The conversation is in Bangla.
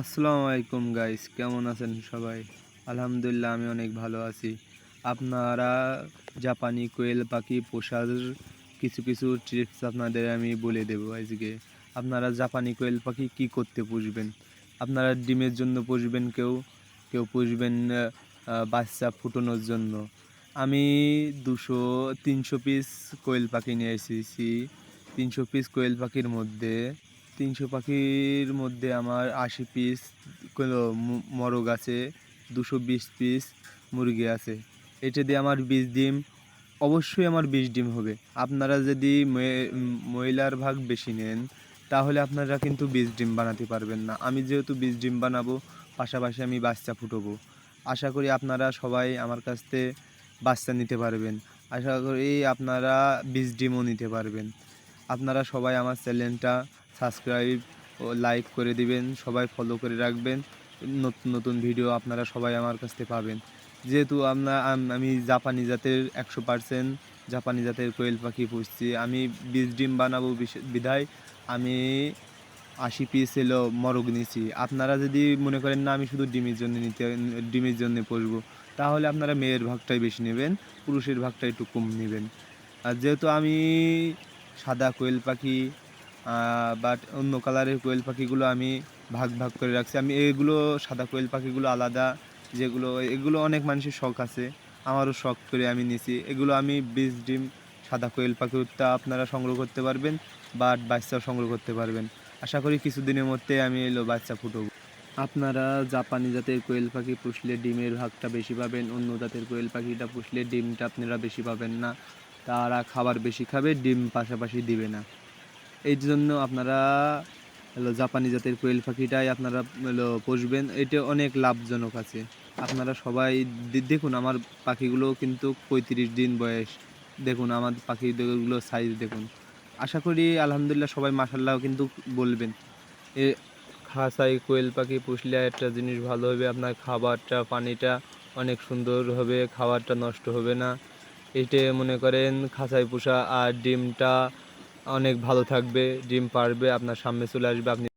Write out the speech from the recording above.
আসসালামু আলাইকুম গাইস কেমন আছেন সবাই? আলহামদুলিল্লাহ, আমি অনেক ভালো আছি। আপনারা জাপানি কোয়েল পাখি পোষার কিছু কিছু টিপস আপনাদের আমি বলে দেবো আজকে। আপনারা জাপানি কোয়েল পাখি কি করতে পুষবেন? আপনারা ডিমের জন্য পুষবেন কেউ? কেউ পুষবেন বাচ্চা ফুটানোর জন্য? আমি দুশো, তিনশো পিস কোয়েল পাখি নিয়ে এসেছি। তিনশো পিস কোয়েল পাখির মধ্যে তিনশো পাখির মধ্যে আমার আশি পিস কোনো মরগ আছে, দুশো বিশ পিস মুরগি আছে। এটা দিয়ে আমার বিশ ডিম, অবশ্যই আমার বিশ ডিম হবে। আপনারা যদি মহিলার ভাগ বেশি নেন, তাহলে আপনারা কিন্তু বিশ ডিম বানাতে পারবেন না। আমি যেহেতু বিশ ডিম বানাবো, পাশাপাশি আমি বাচ্চা ফুটবো। আশা করি আপনারা সবাই আমার কাছ থেকে বাচ্চা নিতে পারবেন। আশা করি আপনারা বিশ ডিমও নিতে পারবেন। আপনারা সবাই আমার চ্যানেলটা সাবস্ক্রাইব ও লাইক করে দিবেন, সবাই ফলো করে রাখবেন। নতুন নতুন ভিডিও আপনারা সবাই আমার কাছ থেকে পাবেন। যেহেতু আমরা, আমি জাপানি জাতের একশো পার্সেন্ট জাপানি জাতের কোয়েল পাখি পুষছি। আমি বীজ ডিম বানাবো বিধায় আমি আশি পিস এলো মরগ নিছি। আপনারা যদি মনে করেন না, আমি শুধু ডিমের জন্য নিতে, ডিমের জন্য পুষবো, তাহলে আপনারা মেয়ের ভাগটাই বেশি নেবেন, পুরুষের ভাগটা একটু কম নেবেন। আর যেহেতু আমি সাদা কোয়েল পাখি বাট অন্য কালারের কোয়েল পাখিগুলো আমি ভাগ ভাগ করে রাখছি। আমি এগুলো, সাদা কোয়েল পাখিগুলো আলাদা, যেগুলো, এগুলো অনেক মানুষের শখ আছে। আমারও শখ করে আমি নিছি। এগুলো আমি বীজ, ডিম, সাদা কোয়েল পাখিটা আপনারা সংগ্রহ করতে পারবেন বাট বাচ্চাও সংগ্রহ করতে পারবেন। আশা করি কিছুদিনের মধ্যে আমি এলো বাচ্চা ফুটবো আপনারা জাপানি জাতের কোয়েল পাখি পুষলে ডিমের ভাগটা বেশি পাবেন, অন্য জাতের কোয়েল পাখিটা পুষলে ডিমটা আপনারা বেশি পাবেন না। তারা খাবার বেশি খাবে, ডিম পাশাপাশি দিবে না। এই জন্য আপনারা, হলো জাপানি জাতের কোয়েল পাখিটাই আপনারা, হলো পুষবেন। এটা অনেক লাভজনক আছে। আপনারা সবাই দেখুন আমার পাখিগুলো কিন্তু পঁয়ত্রিশ দিন বয়স। দেখুন আমার পাখিগুলো সাইজ দেখুন। আশা করি, আলহামদুলিল্লাহ সবাই মাসাল্লাহ কিন্তু বলবেন। এ খাসাই কোয়েল পাখি পুষলে একটা জিনিস ভালো হবে, আপনার খাবারটা, পানিটা অনেক সুন্দর হবে, খাবারটা নষ্ট হবে না। এইটা মনে করেন খাঁচায় পোষা আর ডিমটা অনেক ভালো থাকবে ডিম পারবে আপনার সামনে চলে আসবে আপনি